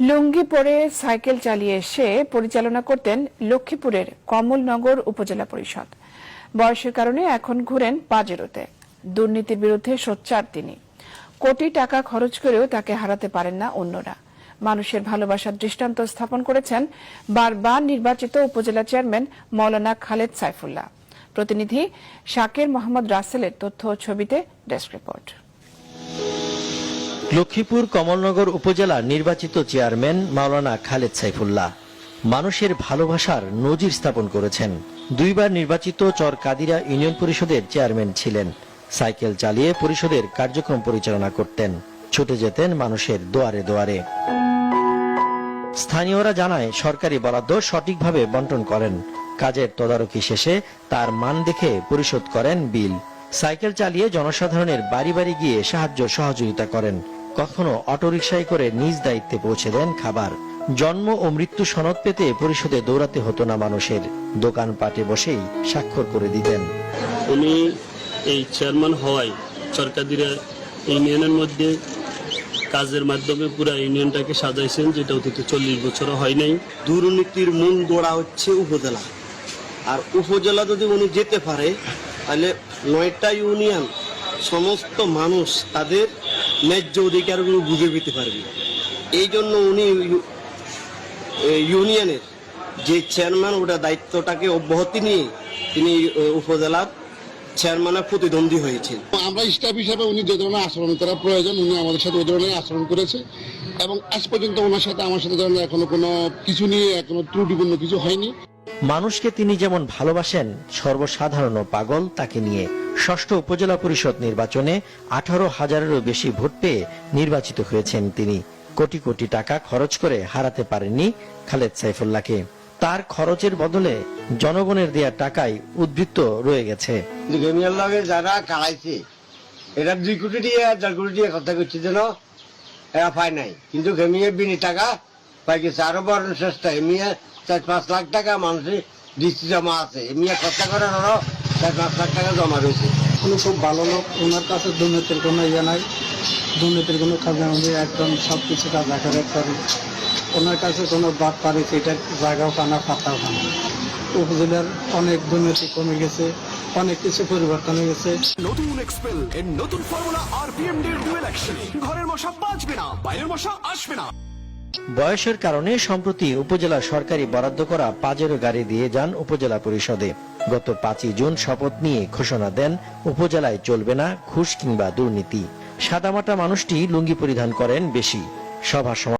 লুঙ্গি পরে সাইকেল চালিয়ে এসে পরিচালনা করতেন লক্ষ্মীপুরের কমলনগর উপজেলা পরিষদ। বয়সের কারণে এখন ঘুরেন পাজেরোতে দুর্নীতির বিরুদ্ধে সোচ্চার তিনি। কোটি টাকা খরচ করেও তাকে হারাতে পারেন না অন্যরা। মানুষের ভালোবাসার দৃষ্টান্ত স্থাপন করেছেন বারবার নির্বাচিত উপজেলা চেয়ারম্যান মৌলানা খালেদ সাইফুল্লাহ। প্রতিনিধি শাকের মোহাম্মদ রাসেলের তথ্য ছবিতে ডেস্ক রিপোর্ট। লক্ষ্মীপুর কমলনগর উপজেলার নির্বাচিত চেয়ারম্যান মাওলানা খালেদ সাইফুল্লাহ। মানুষের ভালোবাসার নজির স্থাপন করেছেন। দুইবার নির্বাচিত চর কাদিরা ইউনিয়ন পরিষদের চেয়ারম্যান ছিলেন। সাইকেল চালিয়ে পরিষদের কার্যক্রম পরিচালনা করতেন। ছুটে যেতেন মানুষের দোয়ারে দোয়ারে। স্থানীয়রা জানায়, সরকারি বরাদ্দ সঠিকভাবে বন্টন করেন। কাজের তদারকি শেষে তার মান দেখে পরিশোধ করেন বিল। সাইকেল চালিয়ে জনসাধারণের বাড়ি বাড়ি গিয়ে সাহায্য সহযোগিতা করেন। কখনো অটোরিকশায় করে নিজ দায়িত্বে পৌঁছে দেন খাবার। জন্ম ও মৃত্যু সনদ পেতে পরিষদে দৌড়াতে হতো না মানুষের। দোকানপাটে বসেই স্বাক্ষর করে দিতেন। উনি এই চেয়ারম্যান হওয়ায় সরকারিরা ইউনিয়নের মধ্যে কাজের মাধ্যমে পুরো ইউনিয়নটাকে সাজাইছেন যেটা অতীত চল্লিশ বছরও হয় নাই। দুর্নীতির মূল গোড়া হচ্ছে উপজেলা। আর উপজেলা যদি উনি যেতে পারে তাহলে নয়টা ইউনিয়ন সমস্ত মানুষ তাদের ন্যায্য অধিকারগুলো বুঝে পেতে পারবে। এই জন্য উনি ইউনিয়নের যে চেয়ারম্যান ওটা দায়িত্বটাকে অব্যাহতি নিয়ে তিনি উপজেলার চেয়ারম্যানের প্রতিদ্বন্দ্বী হয়েছেন। আমরা স্টাফ হিসাবে উনি যে ধরনের আচরণ করা প্রয়োজন উনি আমাদের সাথে ওই ধরনের আচরণ করেছে। এবং আজ পর্যন্ত ওনার সাথে আমার সাথে ধরনের এখনও কোনো কিছু নিয়ে এখনও ত্রুটিপূর্ণ কিছু হয়নি। মানুষকে তিনি যেমন ভালোবাসেন সর্বসাধারণ ও পাগল তাকে নিয়ে ষষ্ঠ উপজেলা পরিষদ নির্বাচনে আঠারো হাজারেরও বেশি ভোট পেয়ে নির্বাচিত হয়েছেন তিনি। কোটি কোটি টাকা খরচ করে হারাতে পারেননি খালেদ সাইফুল্লাহকে। তার খরচের বদলে জনগণের দেয়া টাকায় উদ্বৃত্ত রয়ে গেছে। যারা কালাইছে এটা দুই কোটি দিয়ে দেড় কোটি দিয়ে কথা করছে যেন এরা পায় নাই। কিন্তু গেমিয়ে বিনি টাকা পাই গেছে। আরও বড় চেষ্টা এমিয়ে চার পাঁচ লাখ টাকা মানুষের দৃষ্টি জমা আছে। এমিয়ে খরচা করার আরও চার পাঁচ লাখ টাকা জমা রয়েছে। উনি খুব ভালো লোক, ওনার কাছে দুর্নীতির কোনো ইয়ে নাই। দুর্নীতির কোনো কাজ নাই একদম সব কিছু কাজ একেবারে করে ওনার কাছে কোনো বাদ পারে সেটার জায়গাও কানা পাতাও কানা উপজেলার অনেক দুর্নীতি কমে গেছে, অনেক কিছু পরিবর্তন হয়ে গেছে। নতুন এক্সপেল এর নতুন ফর্মুলা আরপিএম ডের ডুয়েল অ্যাকশন ঘরের মশা বাঁচবে না, বাইরের মশা আসবে না। বয়সের কারণে সম্প্রতি উপজেলা সরকারি বরাদ্দ করা পাজেরো গাড়ি দিয়ে যান উপজেলা পরিষদে। গত পাঁচই জুন শপথ নিয়ে ঘোষণা দেন, উপজেলায় চলবে না ঘুষ কিংবা দুর্নীতি। সাদামাটা মানুষটি লুঙ্গি পরিধান করেন বেশি। সভা